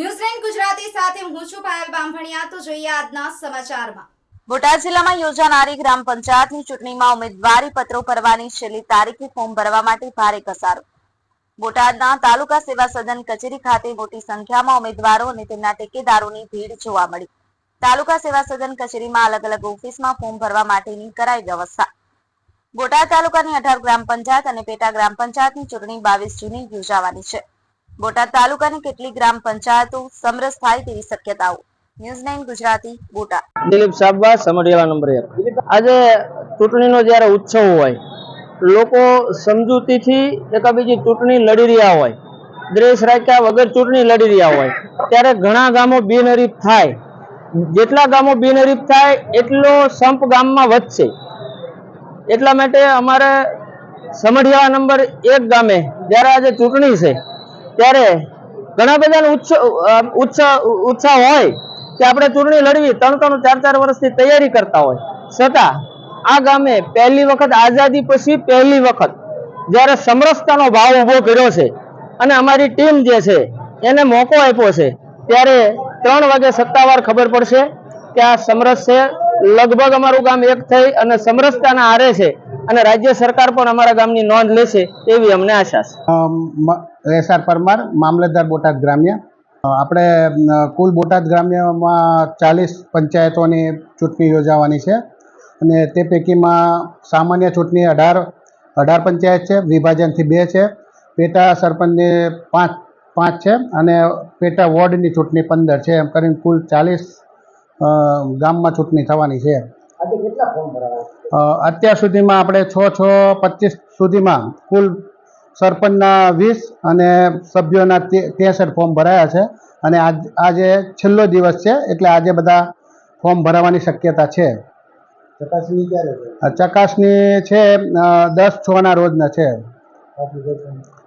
ન્યૂઝલેન્ડ ગુજરાતી સાથે હું છું પાયલ બામભણિયા તો જોઈએ આજના સમાચારમાં. બોટાદ જિલ્લામાં યોજાનારી ગ્રામ પંચાયતની ચૂંટણીમાં ઉમેદવારી પત્રો ભરવાની છેલ્લી તારીખે ફોર્મ ભરવા માટે ભારે કસારો બોટાદના તાલુકા સેવા સદન કચેરી ખાતે મોટી સંખ્યામાં ઉમેદવારો અને તેમના ટેકેદારોની ભીડ જોવા મળી. તાલુકા સેવા સદન કચેરીમાં અલગ અલગ ઓફિસમાં ફોર્મ ભરવા માટેની કરાઈ વ્યવસ્થા. બોટાદ તાલુકાની અઢાર ગ્રામ પંચાયત અને પેટા ગ્રામ પંચાયતની ચૂંટણી બાવીસ જૂને યોજાવાની છે. બોટાદ તાલુકાની કેટલીક ગ્રામ પંચાયતો સમરસ થાય તેવી શક્યતાઓ. News nine Gujarati, Botad. Dilip Sabva Samadhiyala number એક. આજે ચૂંટણીનો જ્યારે ઉત્સવ હોય, લોકો સમજૂતીથી એકાબીજી ચૂંટણી લડી રહ્યા હોય, દ્રેસ રાખ્યા વગર ચૂંટણી લડી રહ્યા હોય, ત્યારે ઘણા ગામો બિનહરીફ થાય. જેટલા ગામો બિનહરીફ થાય, એટલો સંપ ગામમાં વધશે. એટલા માટે અમારે સમઢિયાળા નંબર એક ગામે, જ્યારે આજે ચૂંટણી છે ત્યારે ઘણા બધાનો ઉત્સાહ ઉત્સાહ હોય કે આપણે ચૂંટણી લડવી ત્રણ ત્રણ ચાર ચાર વર્ષથી તૈયારી કરતા હોય. છતાં, આ ગામે પહેલી વખત આઝાદી પછી પહેલી વખત જ્યારે સમરસતાનો ભાવ ઊભો કર્યો છે અને અમારી ટીમ જે છે એને મોકો આપ્યો છે, ત્યારે ત્રણ વાગે સત્તાવાર ખબર પડશે કે આ સમરસ છે. લગભગ અમારું ગામ એક થઈ અને સમરસતાના હારે છે. અને રાજ્ય સરકાર પણ અમારા ગામની નોંધ લેશે એવી અમને આશા છે. એસ આર પરમાર, મામલતદાર બોટાદ ગ્રામ્ય. આપણે કુલ બોટાદ ગ્રામ્યમાં ચાલીસ પંચાયતોની ચૂંટણી યોજાવાની છે. અને તે પૈકીમાં સામાન્ય ચૂંટણી અઢાર અઢાર પંચાયત છે, વિભાજનથી બે છે. પેટા સરપંચની પાંચ પાંચ છે અને પેટા વોર્ડની ચૂંટણી પંદર છે. એમ કરીને કુલ ચાલીસ ગામમાં ચૂંટણી થવાની છે. અત્યાર સુધીમાં આપણે છ છ પચીસ સુધીમાં કુલ સરપંચના વીસ અને સભ્યોના ત્રેસઠ ફોર્મ ભરાયા છે. અને આજ આજે છેલ્લો દિવસ છે એટલે આજે બધા ફોર્મ ભરાવાની શક્યતા છે. ચકાસણી ક્યારે ચકાસણી છે દસ છ ના રોજના છે.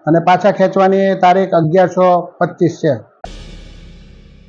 અને પાછા ખેંચવાની તારીખ અગિયારસો પચીસ છે.